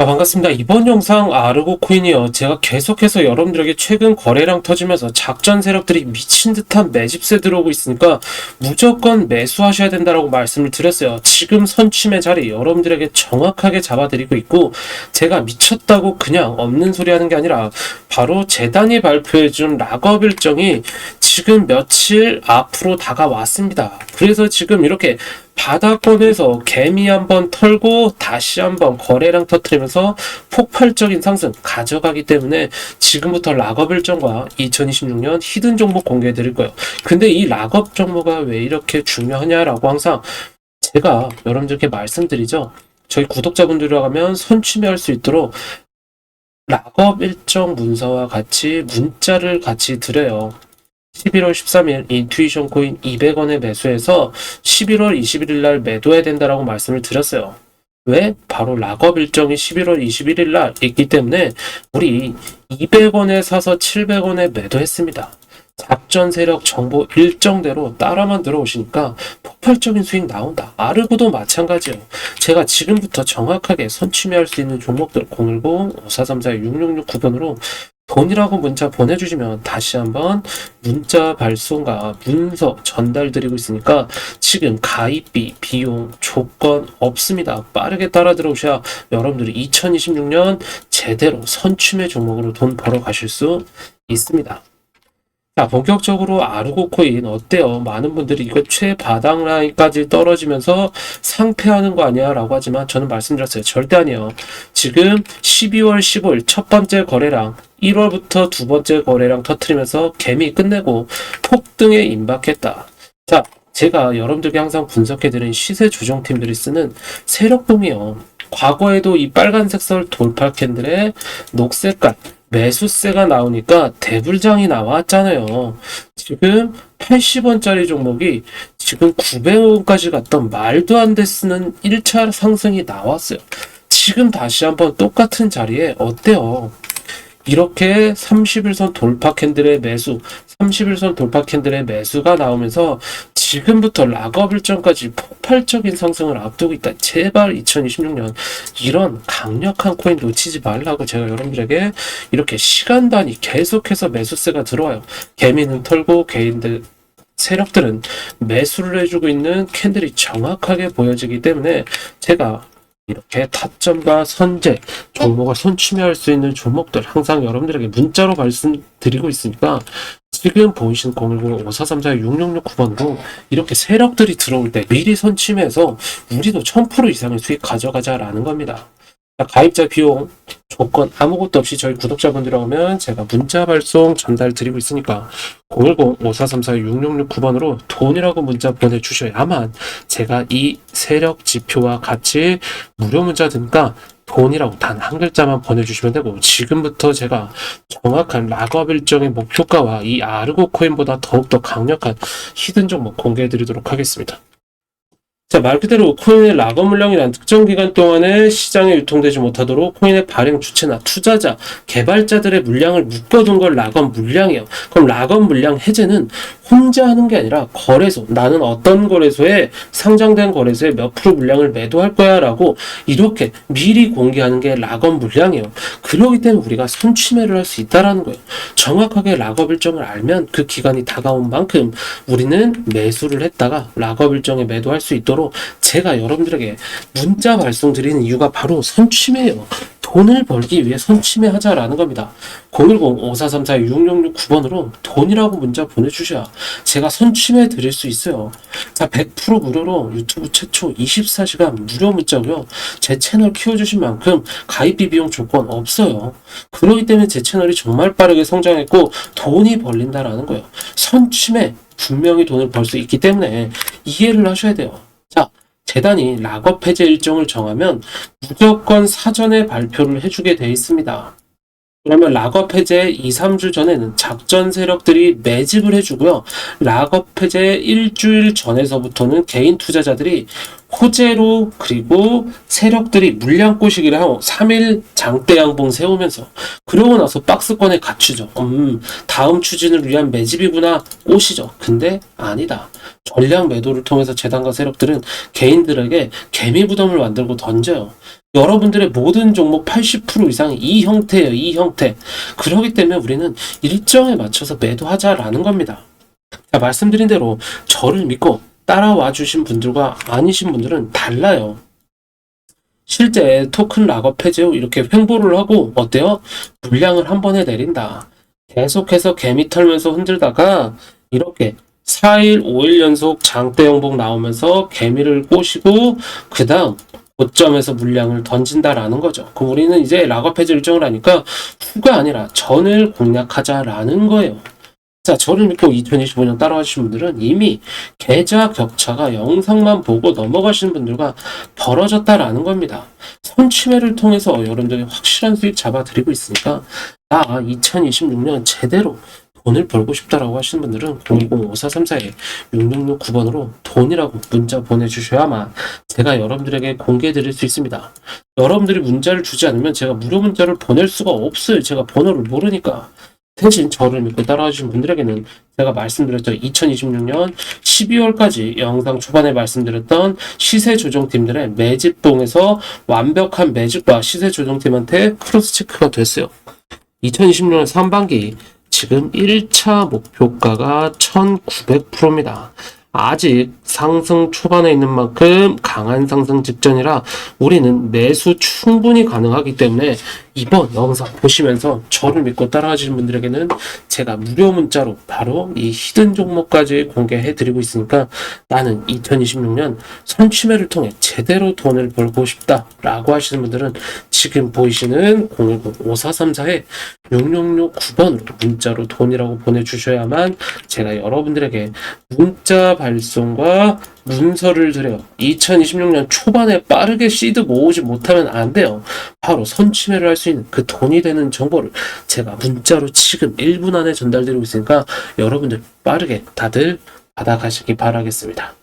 아, 반갑습니다. 이번 영상 아르고 코인이요. 제가 계속해서 여러분들에게 최근 거래량 터지면서 작전 세력들이 미친 듯한 매집세 들어오고 있으니까 무조건 매수하셔야 된다라고 말씀을 드렸어요. 지금 선취매 자리 여러분들에게 정확하게 잡아드리고 있고 제가 미쳤다고 그냥 없는 소리 하는 게 아니라 바로 재단이 발표해준 락업 일정이 지금 며칠 앞으로 다가왔습니다. 그래서 지금 이렇게 바닥권에서 개미 한번 털고 다시 한번 거래량 터트리면서 폭발적인 상승 가져가기 때문에 지금부터 락업 일정과 2026년 히든 종목 공개해 드릴 거예요. 근데 이 락업 정보가 왜 이렇게 중요하냐라고 항상 제가 여러분들께 말씀드리죠. 저희 구독자분들이라고 하면 선취매할 수 있도록 락업 일정 문서와 같이 문자를 같이 드려요. 11월 13일 인투이션 코인 200원에 매수해서 11월 21일 날 매도해야 된다라고 말씀을 드렸어요. 왜? 바로 락업 일정이 11월 21일 날 있기 때문에 우리 200원에 사서 700원에 매도했습니다. 작전 세력 정보 일정대로 따라만 들어오시니까 폭발적인 수익 나온다. 아르고도 마찬가지예요. 제가 지금부터 정확하게 선취매할 수 있는 종목들 010-5434-6669번으로 돈이라고 문자 보내주시면 다시 한번 문자 발송과 문서 전달 드리고 있으니까 지금 가입비, 비용, 조건 없습니다. 빠르게 따라 들어오셔야 여러분들이 2026년 제대로 선취매 종목으로 돈 벌어 가실 수 있습니다. 자, 본격적으로 아르고 코인 어때요? 많은 분들이 이거 최바닥 라인까지 떨어지면서 상패하는 거 아니야? 라고 하지만 저는 말씀드렸어요. 절대 아니에요. 지금 12월 15일 첫 번째 거래량 1월부터 두 번째 거래량 터트리면서 개미 끝내고 폭등에 임박했다. 자, 제가 여러분들께 항상 분석해드린 시세 조정팀들이 쓰는 세력봉이요. 과거에도 이 빨간색 설 돌파 캔들의 녹색깔 매수세가 나오니까 대불장이 나왔잖아요. 지금 80원짜리 종목이 지금 900원까지 갔던 말도 안돼 쓰는 1차 상승이 나왔어요. 지금 다시 한번 똑같은 자리에 어때요? 이렇게 31선 돌파 캔들의 매수, 31선 돌파 캔들의 매수가 나오면서 지금부터 락업 일정까지 폭발적인 상승을 앞두고 있다. 제발 2026년 이런 강력한 코인 놓치지 말라고 제가 여러분들에게 이렇게 시간 단위 계속해서 매수세가 들어와요. 개미는 털고 개인들 세력들은 매수를 해주고 있는 캔들이 정확하게 보여지기 때문에 제가 이렇게 타점과 선제 종목을 손취매할 수 있는 종목들 항상 여러분들에게 문자로 말씀드리고 있으니까 지금 보이신 010-5434-6669번으로 이렇게 세력들이 들어올 때 미리 선취매해서 우리도 1000% 이상의 수익 가져가자라는 겁니다. 자, 가입자 비용 조건 아무것도 없이 저희 구독자분들이라고 하면 제가 문자 발송 전달 드리고 있으니까 010-5434-6669번으로 돈이라고 문자 보내주셔야만 제가 이 세력 지표와 같이 무료 문자 드니까 돈이라고 단 한 글자만 보내주시면 되고 지금부터 제가 정확한 락업 일정의 목표가와 이 아르고 코인보다 더욱더 강력한 히든 종목 공개해 드리도록 하겠습니다. 자, 말 그대로 코인의 락업 물량이란 특정 기간 동안에 시장에 유통되지 못하도록 코인의 발행 주체나 투자자, 개발자들의 물량을 묶어둔 걸 락업 물량이에요. 그럼 락업 물량 해제는 혼자 하는 게 아니라 거래소, 나는 어떤 거래소에 상장된 거래소에 몇 프로 물량을 매도할 거야 라고 이렇게 미리 공개하는 게 락업 물량이에요. 그러기 때문에 우리가 손취매를 할 수 있다라는 거예요. 정확하게 락업 일정을 알면 그 기간이 다가온 만큼 우리는 매수를 했다가 락업 일정에 매도할 수 있도록 제가 여러분들에게 문자 발송 드리는 이유가 바로 선취매예요. 돈을 벌기 위해 선취매 하자라는 겁니다. 010-5434-6669번으로 돈이라고 문자 보내주셔야 제가 선취매 드릴 수 있어요. 자, 100% 무료로 유튜브 최초 24시간 무료 문자고요. 제 채널 키워주신 만큼 가입비 비용 조건 없어요. 그러기 때문에 제 채널이 정말 빠르게 성장했고 돈이 벌린다라는 거예요. 선취매 분명히 돈을 벌 수 있기 때문에 이해를 하셔야 돼요. 자, 재단이 락업 해제 일정을 정하면 무조건 사전에 발표를 해주게 돼 있습니다. 그러면 락업 해제 2, 3주 전에는 작전 세력들이 매집을 해주고요. 락업 해제 일주일 전에서부터는 개인 투자자들이 호재로 그리고 세력들이 물량 꼬시기를 하고 3일 장대 양봉 세우면서 그러고 나서 박스권에 갇히죠. 음, 다음 추진을 위한 매집이구나 꼬시죠. 근데 아니다. 전량 매도를 통해서 재단과 세력들은 개인들에게 개미 부담을 만들고 던져요. 여러분들의 모든 종목 80% 이상이 이 형태예요. 이 형태. 그렇기 때문에 우리는 일정에 맞춰서 매도하자라는 겁니다. 자, 말씀드린 대로 저를 믿고 따라와 주신 분들과 아니신 분들은 달라요. 실제 토큰 락업 해제 후 이렇게 횡보를 하고 어때요? 물량을 한 번에 내린다. 계속해서 개미 털면서 흔들다가 이렇게 4일, 5일 연속 장대 영봉 나오면서 개미를 꼬시고 그 다음 고점에서 물량을 던진다라는 거죠. 그럼 우리는 이제 락업 해제 일정을 하니까 후가 아니라 전을 공략하자라는 거예요. 자, 저를 믿고 2025년 따라와 주신 분들은 이미 계좌 격차가 영상만 보고 넘어가시는 분들과 벌어졌다라는 겁니다. 선취매를 통해서 여러분들이 확실한 수익 잡아드리고 있으니까 나 2026년 제대로 돈을 벌고 싶다라고 하시는 분들은 020-5434에 6669번으로 돈이라고 문자 보내주셔야만 제가 여러분들에게 공개해 드릴 수 있습니다. 여러분들이 문자를 주지 않으면 제가 무료 문자를 보낼 수가 없어요. 제가 번호를 모르니까. 대신 저를 믿고 따라와 주신 분들에게는 제가 말씀드렸죠. 2026년 12월까지 영상 초반에 말씀드렸던 시세 조정팀들의 매집봉에서 완벽한 매집과 시세 조정팀한테 크로스 체크가 됐어요. 2026년 상반기 지금 1차 목표가가 1900%입니다. 아직 상승 초반에 있는 만큼 강한 상승 직전이라 우리는 매수 충분히 가능하기 때문에 이번 영상 보시면서 저를 믿고 따라가시는 분들에게는 제가 무료 문자로 바로 이 히든 종목까지 공개해 드리고 있으니까 나는 2026년 선취매를 통해 제대로 돈을 벌고 싶다 라고 하시는 분들은 지금 보이시는 010-5434에 6669번으로 문자로 돈이라고 보내주셔야만 제가 여러분들에게 문자 발송과 문서를 드려요. 2026년 초반에 빠르게 시드 모으지 못하면 안 돼요. 바로 선취매를 할 수 있는 그 돈이 되는 정보를 제가 문자로 지금 1분 안에 전달드리고 있으니까 여러분들 빠르게 다들 받아가시기 바라겠습니다.